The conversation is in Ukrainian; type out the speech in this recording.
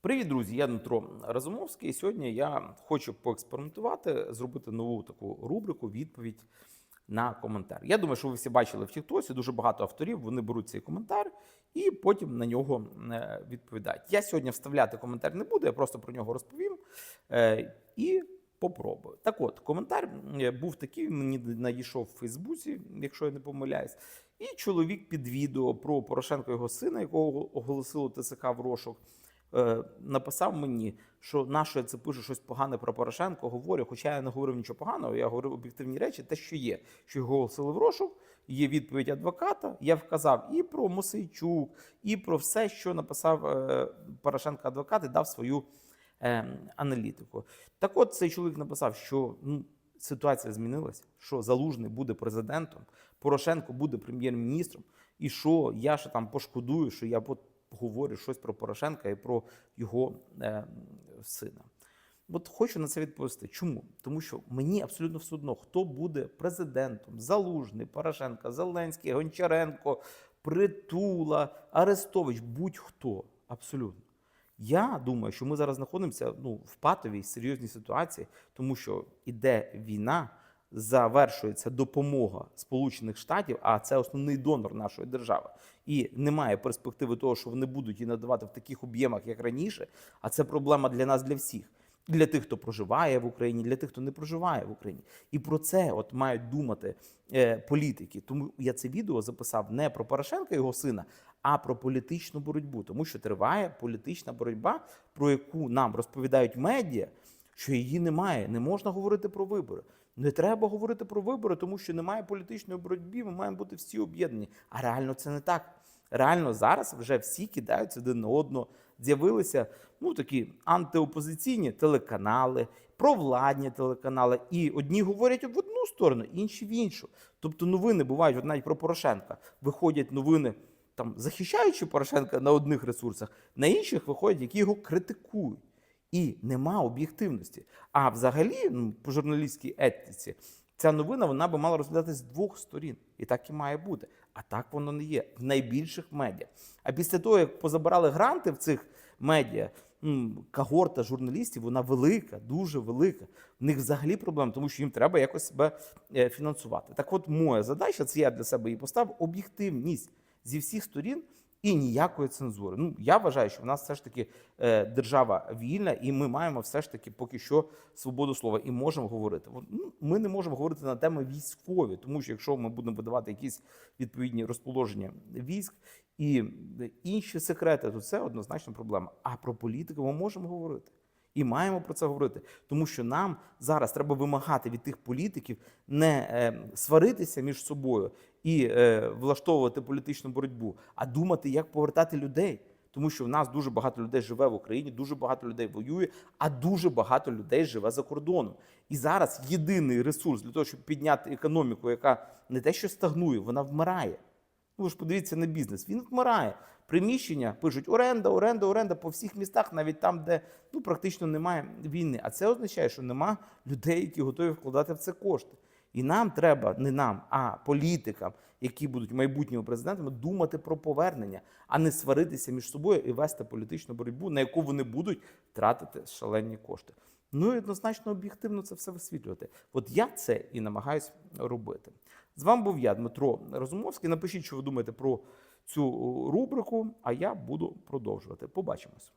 Привіт, друзі! Я Дмитро Разумовський. І сьогодні я хочу поекспериментувати, зробити нову таку рубрику відповідь на коментар. Я думаю, що ви всі бачили в Тіктосі дуже багато авторів. Вони беруть цей коментар і потім на нього е, відповідають. Я сьогодні вставляти коментар не буду, я просто про нього розповім е, і попробую. Так от, коментар е, був такий, мені надійшов в Фейсбуці, якщо я не помиляюсь. І чоловік під відео про Порошенка його сина, якого оголосило ТСК в розшук, е, написав мені, що на що я це пишу щось погане про Порошенко, говорю, хоча я не говорив нічого поганого, я говорив об'єктивні речі, те, що є, що його оголосили в розшук, є відповідь адвоката. Я вказав і про Мосейчук, і про все, що написав е, Порошенко адвокат, і дав свою аналітику. Так от цей чоловік написав, що ну, ситуація змінилася, що Залужний буде президентом, Порошенко буде прем'єр-міністром, і що я ще там пошкодую, що я говорю щось про Порошенка і про його е, сина. От хочу на це відповісти. Чому? Тому що мені абсолютно все одно, хто буде президентом, Залужний, Порошенко, Зеленський, Гончаренко, Притула, Арестович, будь-хто. Абсолютно. Я думаю, що ми зараз знаходимося ну, в патовій серйозній ситуації, тому що іде війна, завершується допомога Сполучених Штатів, а це основний донор нашої держави. І немає перспективи того, що вони будуть її надавати в таких об'ємах, як раніше. А це проблема для нас, для всіх. Для тих, хто проживає в Україні, для тих, хто не проживає в Україні, і про це от мають думати е, політики. Тому я це відео записав не про Порошенка і його сина, а про політичну боротьбу, тому що триває політична боротьба, про яку нам розповідають медіа, що її немає. Не можна говорити про вибори. Не треба говорити про вибори, тому що немає політичної боротьби. Ми маємо бути всі об'єднані. А реально це не так. Реально зараз вже всі кидаються один на одного. З'явилися ну такі антиопозиційні телеканали, провладні телеканали. І одні говорять в одну сторону, інші в іншу. Тобто новини бувають от навіть про Порошенка. Виходять новини там захищаючи Порошенка на одних ресурсах, на інших виходять, які його критикують. І нема об'єктивності. А взагалі, ну, по журналістській етиці, ця новина вона би мала розглядати з двох сторін. І так і має бути. А так воно не є в найбільших медіа. А після того, як позабирали гранти в цих медіа, когорта журналістів, вона велика, дуже велика. В них взагалі проблема, тому що їм треба якось себе е, фінансувати. Так от, моя задача, це я для себе її поставив, об'єктивність зі всіх сторін і ніякої цензури. Ну я вважаю, що в нас все ж таки е, держава вільна, і ми маємо все ж таки поки що свободу слова і можемо говорити. Ну, Ми не можемо говорити на теми військові, тому що якщо ми будемо видавати якісь відповідні розположення військ і інші секрети, то це однозначно проблема. А про політику ми можемо говорити. І маємо про це говорити, тому що нам зараз треба вимагати від тих політиків не е, сваритися між собою і е, влаштовувати політичну боротьбу, а думати, як повертати людей. Тому що в нас дуже багато людей живе в Україні, дуже багато людей воює, а дуже багато людей живе за кордоном. І зараз єдиний ресурс для того, щоб підняти економіку, яка не те, що стагнує, вона вмирає. Ну ви ж подивіться на бізнес. Він вмирає. Приміщення пишуть оренда, оренда, оренда по всіх містах, навіть там, де ну практично немає війни. А це означає, що нема людей, які готові вкладати в це кошти. І нам треба не нам, а політикам, які будуть майбутніми президентами, думати про повернення, а не сваритися між собою і вести політичну боротьбу, на яку вони будуть тратити шалені кошти. Ну і однозначно об'єктивно це все висвітлювати. От я це і намагаюсь робити. З вами був я, Дмитро Розумовський. Напишіть, що ви думаєте про цю рубрику, а я буду продовжувати. Побачимось.